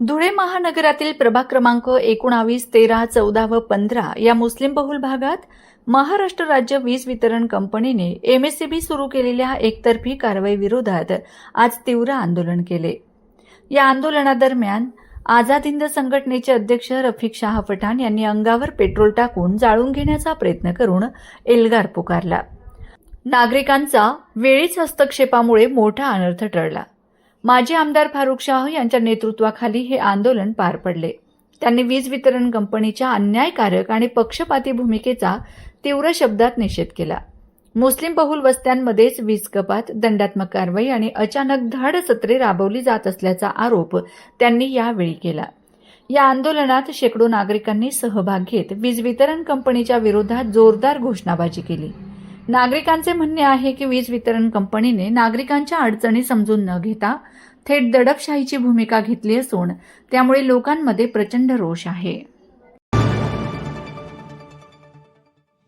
धुळे महानगरातील प्रभाग क्रमांक एकोणावीस तेरा चौदा व पंधरा या मुस्लिम बहुल भागात महाराष्ट्र राज्य वीज वितरण कंपनीने एमएससीबी सुरू केलेल्या एकतर्फी कारवाई विरोधात आज तीव्र आंदोलन केले. या आंदोलनादरम्यान आझाद हिंद संघटनेचे अध्यक्ष रफिक शाह पठाण यांनी अंगावर पेट्रोल टाकून जाळून घेण्याचा प्रयत्न करून एल्गार पुकारला. नागरिकांचा वेळीच हस्तक्षेपामुळे मोठा अनर्थ टळला. माजी आमदार फारुख शाह यांच्या नेतृत्वाखाली हे आंदोलन पार पडले. त्यांनी वीज वितरण कंपनीच्या अन्यायकारक आणि पक्षपाती भूमिकेचा तीव्र शब्दात निषेध केला. मुस्लिम बहुल वस्त्यांमध्येच वीज कपात दंडात्मक कारवाई आणि अचानक धाड सत्रे राबवली जात असल्याचा आरोप त्यांनी यावेळी केला. या आंदोलनात शेकडो नागरिकांनी सहभाग घेत वीज वितरण कंपनीच्या विरोधात जोरदार घोषणाबाजी केली. नागरिकांचे म्हणणे आहे की वीज वितरण कंपनीने नागरिकांच्या अडचणी समजून न घेता थेट दडपशाहीची भूमिका घेतली असून त्यामुळे लोकांमध्ये प्रचंड रोष आहे.